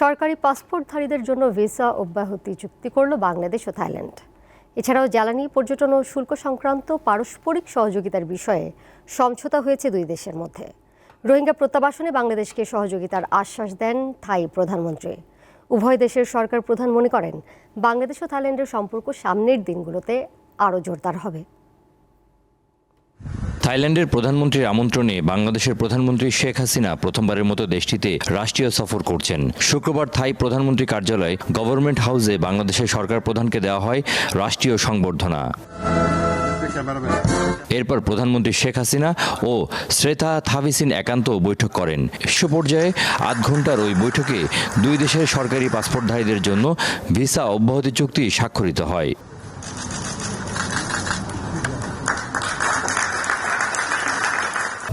সরকারি পাসপোর্টধারীদের জন্য ভিসা অব্যাহতি চুক্তি করল বাংলাদেশ ও থাইল্যান্ড। এছাড়াও জ্বালানি, পর্যটন ও শুল্ক সংক্রান্ত পারস্পরিক সহযোগিতার বিষয়ে সমঝোতা হয়েছে দুই দেশের মধ্যে। রোহিঙ্গা প্রত্যাবাসনে বাংলাদেশকে সহযোগিতার আশ্বাস দেন থাই প্রধানমন্ত্রী। উভয় দেশের সরকার প্রধান মনে করেন, বাংলাদেশ ও থাইল্যান্ডের সম্পর্ক সামনের দিনগুলোতে আরও জোরদার হবে। থাইল্যান্ডের প্রধানমন্ত্রীর আমন্ত্রণে বাংলাদেশের প্রধানমন্ত্রী শেখ হাসিনা প্রথমবারের মতো দেশটিতে রাষ্ট্রীয় সফর করছেন। শুক্রবার থাই প্রধানমন্ত্রী কার্যালয় গভর্নমেন্ট হাউসে বাংলাদেশের সরকার প্রধানকে দেওয়া হয় রাষ্ট্রীয় সংবর্ধনা। এরপর প্রধানমন্ত্রী শেখ হাসিনা ও শ্রেতা থাভিসিন একান্ত বৈঠক করেন। বিশ্ব পর্যায়ে আধ ঘণ্টার ওই বৈঠকে দুই দেশের সরকারি পাসপোর্টধারীদের জন্য ভিসা অব্যাহতি চুক্তি স্বাক্ষরিত হয়।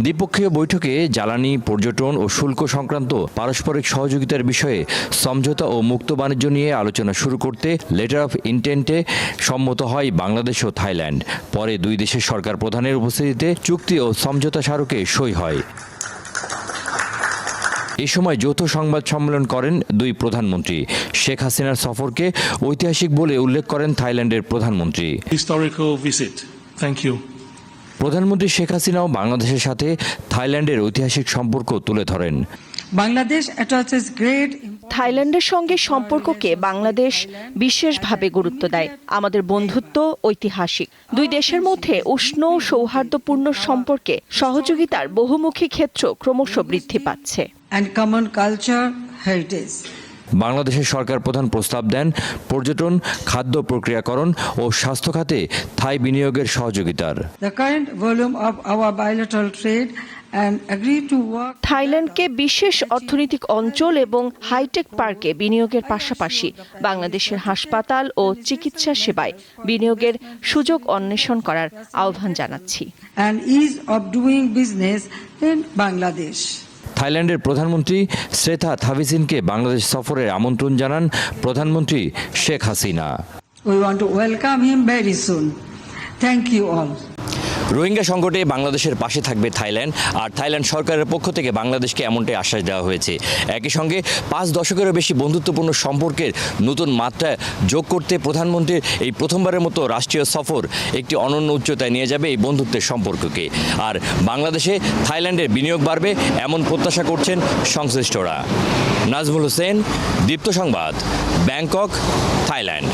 দ্বিপক্ষীয় বৈঠকে জ্বালানি, পর্যটন ও শুল্ক সংক্রান্ত পারস্পরিক সহযোগিতার বিষয়ে সমঝোতা ও মুক্ত বাণিজ্য নিয়ে আলোচনা শুরু করতে লেটার অফ ইন্টেন্টে সম্মত হয় বাংলাদেশ ও থাইল্যান্ড পরে দুই দেশের সরকার প্রধানের উপস্থিতিতে চুক্তি ও সমঝোতা স্মারকে সই হয় এ সময় যৌথ সংবাদ সম্মেলন করেন দুই প্রধানমন্ত্রী শেখ হাসিনার সফরকে ঐতিহাসিক বলে উল্লেখ করেন থাইল্যান্ডের প্রধানমন্ত্রী historical visit. Thank you. প্রধানমন্ত্রী শেখ হাসিনাও বাংলাদেশের সাথে থাইল্যান্ডের ঐতিহাসিক সম্পর্ক তুলে ধরেন। attaches থাইল্যান্ডের সঙ্গে সম্পর্ককে বাংলাদেশ বিশেষভাবে গুরুত্ব দেয়। আমাদের বন্ধুত্ব ঐতিহাসিক। দুই দেশের মধ্যে উষ্ণ সৌহার্দ্যপূর্ণ সম্পর্কে সহযোগিতার বহুমুখী ক্ষেত্র ক্রমশ বৃদ্ধি পাচ্ছে। culture heritage. বাংলাদেশের সরকার প্রধান প্রস্তাব দেন পর্যটন খাদ্য প্রক্রিয়াকরণ ও স্বাস্থ্য খাতে থাই বিনিয়োগের সহযোগিতার। থাইল্যান্ডকে বিশেষ অর্থনৈতিক অঞ্চল এবং হাইটেক পার্কে বিনিয়োগের পাশাপাশি বাংলাদেশের হাসপাতাল ও চিকিৎসা সেবায় বিনিয়োগের সুযোগ অন্বেষণ করার আহ্বান জানাচ্ছি। and থাইল্যান্ডের প্রধানমন্ত্রী শ্রেথা থাভিসিনকে বাংলাদেশ সফরের আমন্ত্রণ জানান প্রধানমন্ত্রী Sheikh Hasina. We want welcome him very soon thank you all Rohingya সংকটে বাংলাদেশের পাশে থাকবে থাইল্যান্ড, আর থাইল্যান্ড সরকারের পক্ষ থেকে বাংলাদেশকে এমনটাই আশ্বাস দেওয়া হয়েছে। একই সঙ্গে পাঁচ দশকেরও বেশি বন্ধুত্বপূর্ণ সম্পর্কের নতুন মাত্রা যোগ করতে প্রধানমন্ত্রীর এই প্রথমবারের মতো রাষ্ট্রীয় সফর একটি অনন্য উচ্চতায় নিয়ে যাবে এই বন্ধুত্বের সম্পর্ককে। আর বাংলাদেশে থাইল্যান্ডের বিনিয়োগ বাড়বে এমন প্রত্যাশা করছেন সংশ্লিষ্টরা। নাজমুল হোসেন, দীপ্ত সংবাদ, ব্যাংকক, থাইল্যান্ড।